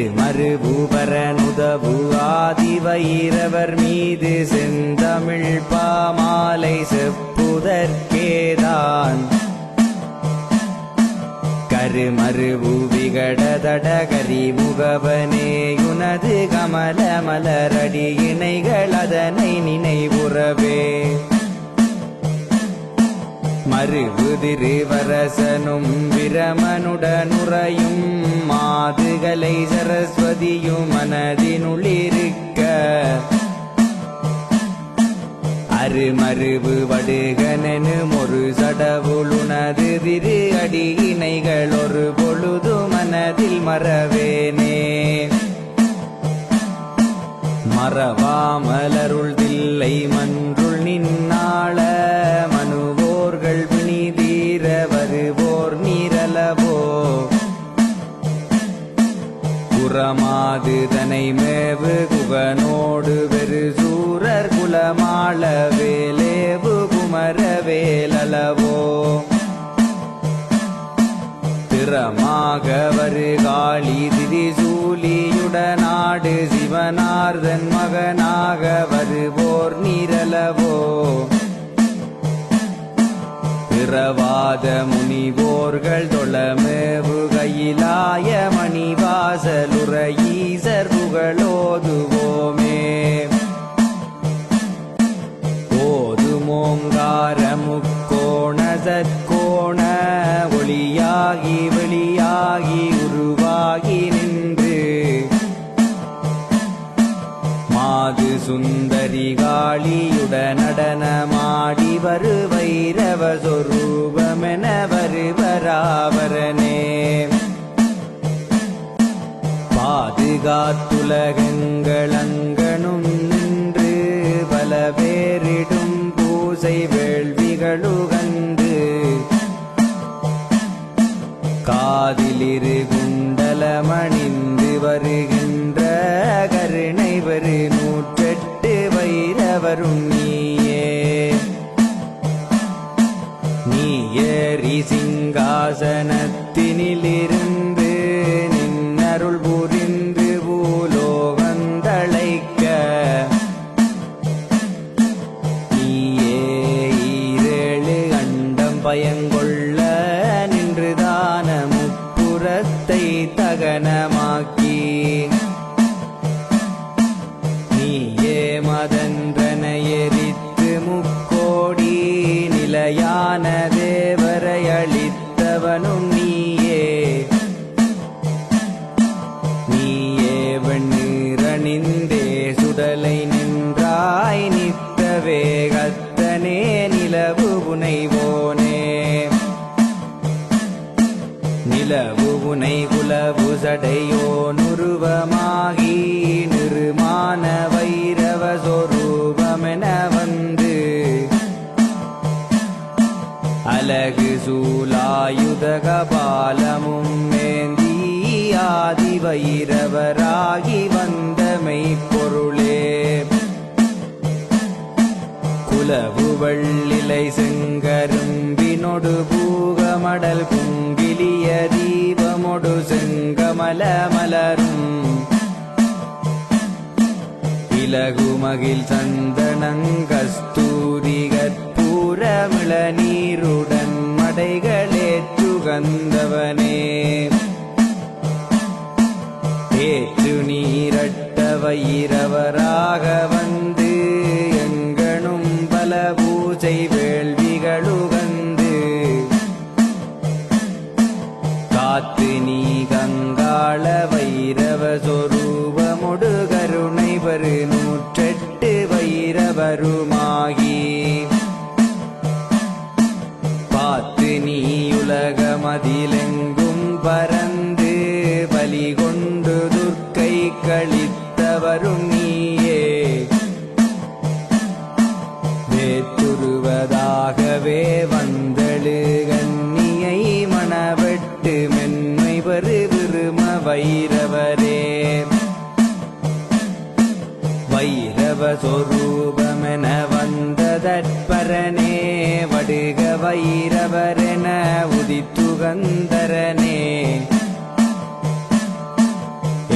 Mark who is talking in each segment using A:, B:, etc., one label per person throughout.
A: கருமருபூபரனுதவு மீது செந்தமிழ் பாமாலை செப்புதற்கேதான். கருமருவு விகடதட கரிமுகவனேயுனது கமல மலரடி இணைகள் அதனை நினைவுறவே. மறுபுதிருவரசனும் பிரமனுடனுறையும் மாதுகளை சரஸ்வதியும் மனதினுள்ளிருக்க அருமருவு வடுகனெனும் ஒரு சடவுளுனது திரு அடியினைகள் ஒரு பொழுது மனதில் மறவேனே. மறவாமலருள் தில்லை மன்றுள் உரமாதுதனை மேவு குகனோடு வெறு சூரர் குலமாள வேலேவு குமர திறமாக வருகாளி திரிசூலியுடனாடு சிவனார்தன் மகனாக வருவோர் நீரலவோ பிறவாத முனிவோர்கள் தொழமேவு கையிலாய மணிவாசலுற ஈசர் புகழோதுவோமே. ஓதுமோங்கார முக்கோண சற்கோண ஒளியாகி வெளியாகி உருவாகி நின்று. மாது சுந்தரி காளியுடனடனமாடி வருவைரவ சொரூபமென வருவராவரனே. பாதுகாத்துலகங்களங்கனும் நின்று பல பேரிடும் பூசை வேள்விகளுகந்து காதிலிரு குண்டலமணிந்து வருக வைரவரும் நீயே. நீ ஏறி சிங்காசனத்தினிலிருந்து நின்னருள் புரிந்து பூலோ வந்தழைக்க நீயே ஈரேழு அண்டம் பயங்கொள்ள நின்றுதான முப்புறத்தை தகனமாக்கி. நீயே மதன் நிலவு உனை குலவு சடையோ நுருவமாகி நிருமான வைரவ சொரூபமென வந்து. அலகு சூலாயுத கபாலமும் மேந்தி வைரவராகி வந்தமை பொருளே குலவு செங்கரும்பினொடு பூகமடல் குங்கிலிய தீபமொடு செங்கமல மலரும். இலகுமகில் சந்தனங்கஸ்தூரி கற்பூரமிள நீருடன் மடைகளேற்றுகந்தவனே ஏற்று நீரட்ட வைரவராக வந்து பூஜை வேள்விகளுகந்து காத்து நீ கங்காள வைரவ சொரூபமுடு கருணை பரு நூற்றெட்டு வைரவருமாகி. பார்த்து நீ உலகமதிலெங்கும் பரந்து பலி கொண்டு துர்க்கை கழித்தவரும் நீயே. சொரூபமென வந்ததற்பரனே வடுக வைரவரென உதித்துகந்தரனே.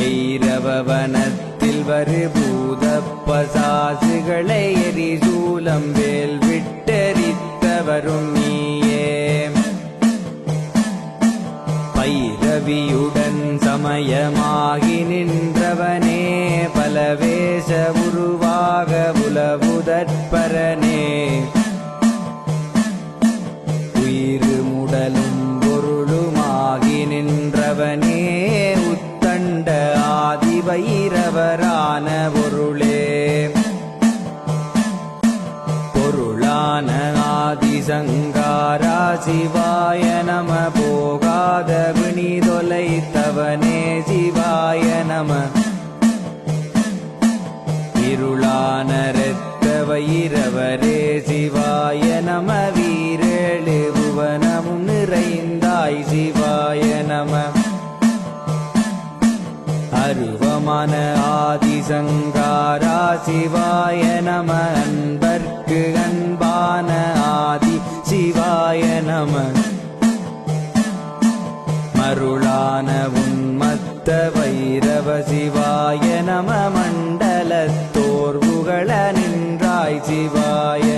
A: எய் பவனத்தில் வரு பூத பசாசுகளை எரிசூலம் வேல் விட்டெரித்தவரும் நீயே. பைரவியுடன் சமயமாகி நின்றவனே பலவேஷ உருவாக உலவுதற்பரனே. உயிரு முடலும் பொருளுமாகி நின்றவனே உத்தண்ட ஆதி சங்காரா சிவாய நம போகாத விணி தொலைத்தவனே சிவாய நம. இருளான இரத்த வைரவரே சிவாய நம. வீரேழு புவனமும் நிறைந்தாய் சிவாய நம. அருவமான ஆதிசங்காரா சிவாய நம. அன்பர்க்கு அன்பான ஆதி சிவாய நம. மருளான உன்மத்த வைரவ சிவாய நம. மண்டலத்தோர் புகழ நின்றாய் சிவாய